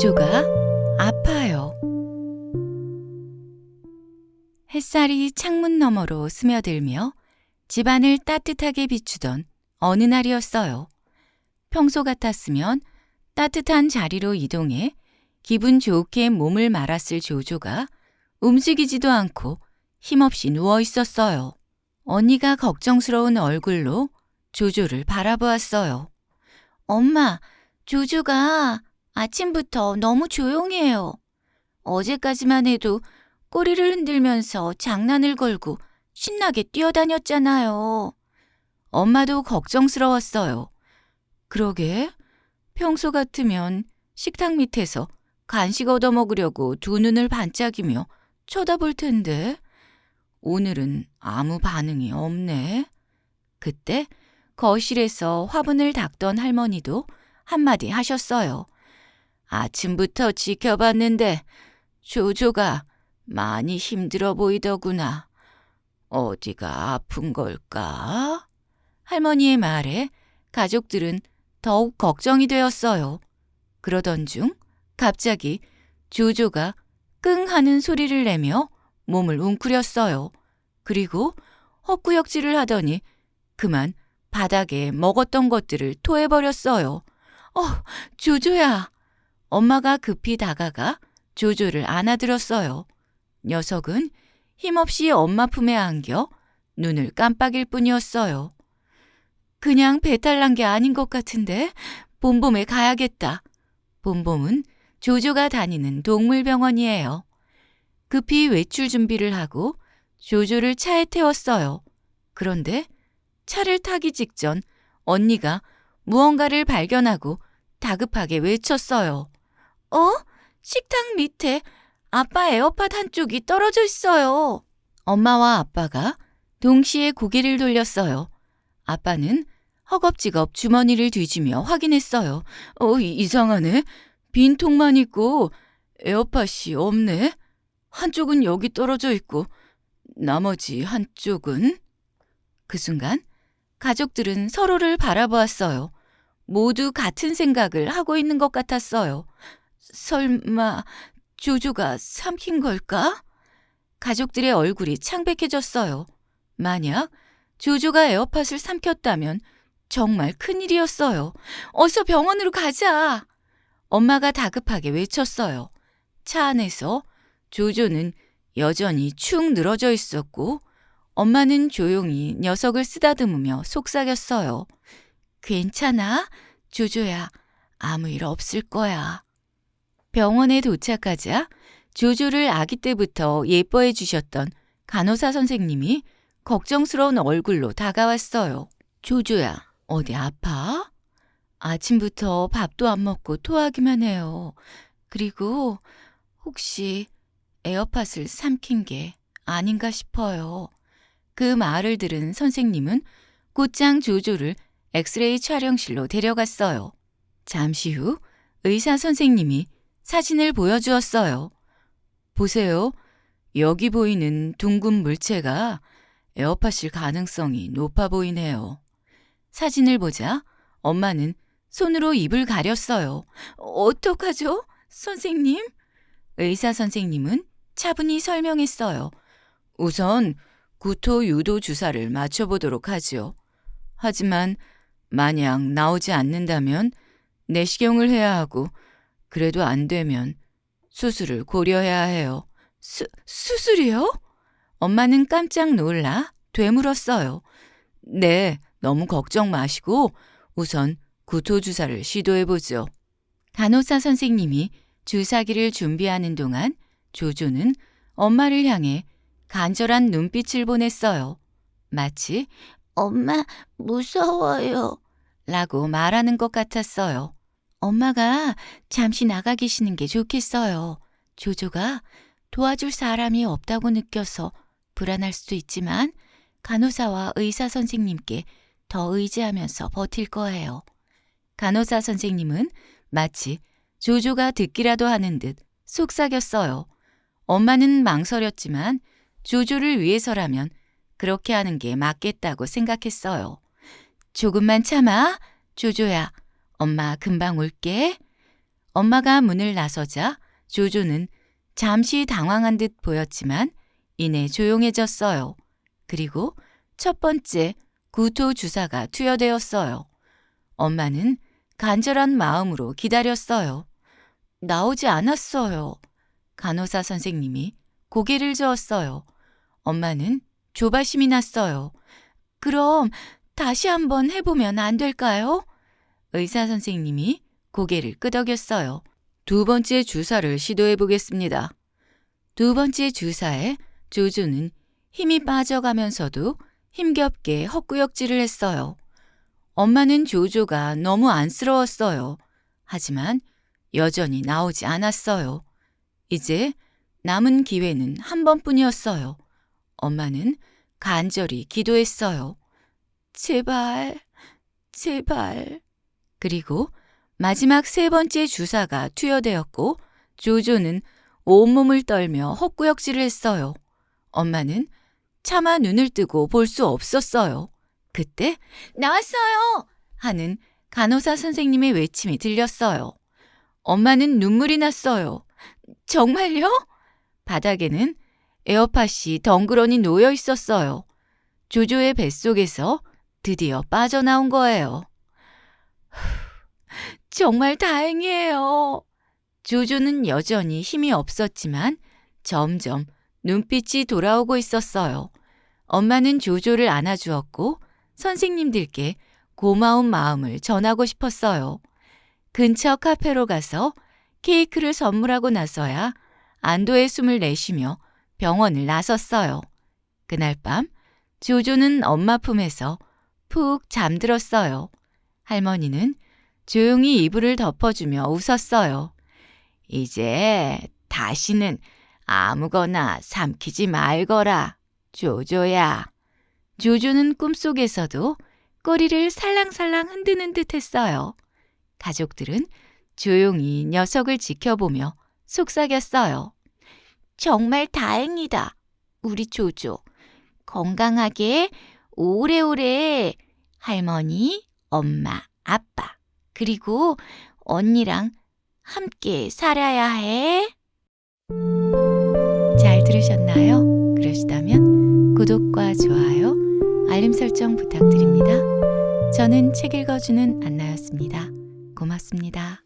조조가 아파요. 햇살이 창문 너머로 스며들며 집안을 따뜻하게 비추던 어느 날이었어요. 평소 같았으면 따뜻한 자리로 이동해 기분 좋게 몸을 말았을 조조가 움직이지도 않고 힘없이 누워 있었어요. 언니가 걱정스러운 얼굴로 조조를 바라보았어요. 엄마, 조조가 아침부터 너무 조용해요. 어제까지만 해도 꼬리를 흔들면서 장난을 걸고 신나게 뛰어다녔잖아요. 엄마도 걱정스러웠어요. 그러게, 평소 같으면 식탁 밑에서 간식 얻어 먹으려고 두 눈을 반짝이며 쳐다볼 텐데, 오늘은 아무 반응이 없네. 그때 거실에서 화분을 닦던 할머니도 한마디 하셨어요. 아침부터 지켜봤는데 조조가 많이 힘들어 보이더구나. 어디가 아픈 걸까? 할머니의 말에 가족들은 더욱 걱정이 되었어요. 그러던 중 갑자기 조조가 끙 하는 소리를 내며 몸을 웅크렸어요. 그리고 헛구역질을 하더니 그만 바닥에 먹었던 것들을 토해버렸어요. 어, 조조야. 엄마가 급히 다가가 조조를 안아들었어요. 녀석은 힘없이 엄마 품에 안겨 눈을 깜빡일 뿐이었어요. 그냥 배탈 난 게 아닌 것 같은데 봄봄에 가야겠다. 봄봄은 조조가 다니는 동물병원이에요. 급히 외출 준비를 하고 조조를 차에 태웠어요. 그런데 차를 타기 직전 언니가 무언가를 발견하고 다급하게 외쳤어요. 어? 식탁 밑에 아빠 에어팟 한쪽이 떨어져 있어요. 엄마와 아빠가 동시에 고개를 돌렸어요. 아빠는 허겁지겁 주머니를 뒤지며 확인했어요. 어, 이상하네. 빈 통만 있고 에어팟이 없네. 한쪽은 여기 떨어져 있고 나머지 한쪽은 그 순간 가족들은 서로를 바라보았어요. 모두 같은 생각을 하고 있는 것 같았어요. 설마 조조가 삼킨 걸까? 가족들의 얼굴이 창백해졌어요. 만약 조조가 에어팟을 삼켰다면 정말 큰일이었어요. 어서 병원으로 가자. 엄마가 다급하게 외쳤어요. 차 안에서 조조는 여전히 축 늘어져 있었고 엄마는 조용히 녀석을 쓰다듬으며 속삭였어요. 괜찮아? 조조야. 아무 일 없을 거야. 병원에 도착하자 조조를 아기 때부터 예뻐해 주셨던 간호사 선생님이 걱정스러운 얼굴로 다가왔어요. 조조야, 어디 아파? 아침부터 밥도 안 먹고 토하기만 해요. 그리고 혹시 에어팟을 삼킨 게 아닌가 싶어요. 그 말을 들은 선생님은 곧장 조조를 엑스레이 촬영실로 데려갔어요. 잠시 후 의사 선생님이 사진을 보여주었어요. 보세요. 여기 보이는 둥근 물체가 에어팟일 가능성이 높아 보이네요. 사진을 보자 엄마는 손으로 입을 가렸어요. 어떡하죠? 선생님? 의사 선생님은 차분히 설명했어요. 우선 구토 유도 주사를 맞춰보도록 하지요. 하지만 만약 나오지 않는다면 내시경을 해야 하고 그래도 안 되면 수술을 고려해야 해요. 수, 수술이요? 엄마는 깜짝 놀라 되물었어요. 네, 너무 걱정 마시고 우선 구토주사를 시도해보죠. 간호사 선생님이 주사기를 준비하는 동안 조조는 엄마를 향해 간절한 눈빛을 보냈어요. 마치 엄마 무서워요 라고 말하는 것 같았어요. 엄마가 잠시 나가 계시는 게 좋겠어요. 조조가 도와줄 사람이 없다고 느껴서 불안할 수도 있지만 간호사와 의사 선생님께 더 의지하면서 버틸 거예요. 간호사 선생님은 마치 조조가 듣기라도 하는 듯 속삭였어요. 엄마는 망설였지만 조조를 위해서라면 그렇게 하는 게 맞겠다고 생각했어요. 조금만 참아, 조조야. 엄마 금방 올게. 엄마가 문을 나서자 조조는 잠시 당황한 듯 보였지만 이내 조용해졌어요. 그리고 첫 번째 구토 주사가 투여되었어요. 엄마는 간절한 마음으로 기다렸어요. 나오지 않았어요. 간호사 선생님이 고개를 저었어요. 엄마는 조바심이 났어요. 그럼 다시 한번 해보면 안 될까요? 의사 선생님이 고개를 끄덕였어요. 두 번째 주사를 시도해 보겠습니다. 두 번째 주사에 조조는 힘이 빠져가면서도 힘겹게 헛구역질을 했어요. 엄마는 조조가 너무 안쓰러웠어요. 하지만 여전히 나오지 않았어요. 이제 남은 기회는 한 번뿐이었어요. 엄마는 간절히 기도했어요. 제발, 제발. 그리고 마지막 세 번째 주사가 투여되었고 조조는 온몸을 떨며 헛구역질을 했어요. 엄마는 차마 눈을 뜨고 볼 수 없었어요. 그때 나왔어요! 하는 간호사 선생님의 외침이 들렸어요. 엄마는 눈물이 났어요. 정말요? 바닥에는 에어팟이 덩그러니 놓여 있었어요. 조조의 뱃속에서 드디어 빠져나온 거예요. 정말 다행이에요. 조조는 여전히 힘이 없었지만 점점 눈빛이 돌아오고 있었어요. 엄마는 조조를 안아주었고 선생님들께 고마운 마음을 전하고 싶었어요. 근처 카페로 가서 케이크를 선물하고 나서야 안도의 숨을 내쉬며 병원을 나섰어요. 그날 밤 조조는 엄마 품에서 푹 잠들었어요. 할머니는 조용히 이불을 덮어주며 웃었어요. 이제 다시는 아무거나 삼키지 말거라, 조조야. 조조는 꿈속에서도 꼬리를 살랑살랑 흔드는 듯 했어요. 가족들은 조용히 녀석을 지켜보며 속삭였어요. 정말 다행이다. 우리 조조. 건강하게 오래오래 할머니, 엄마, 아빠, 그리고 언니랑 함께 살아야 해. 잘 들으셨나요? 그러시다면 구독과 좋아요, 알림 설정 부탁드립니다. 저는 책 읽어주는 안나였습니다. 고맙습니다.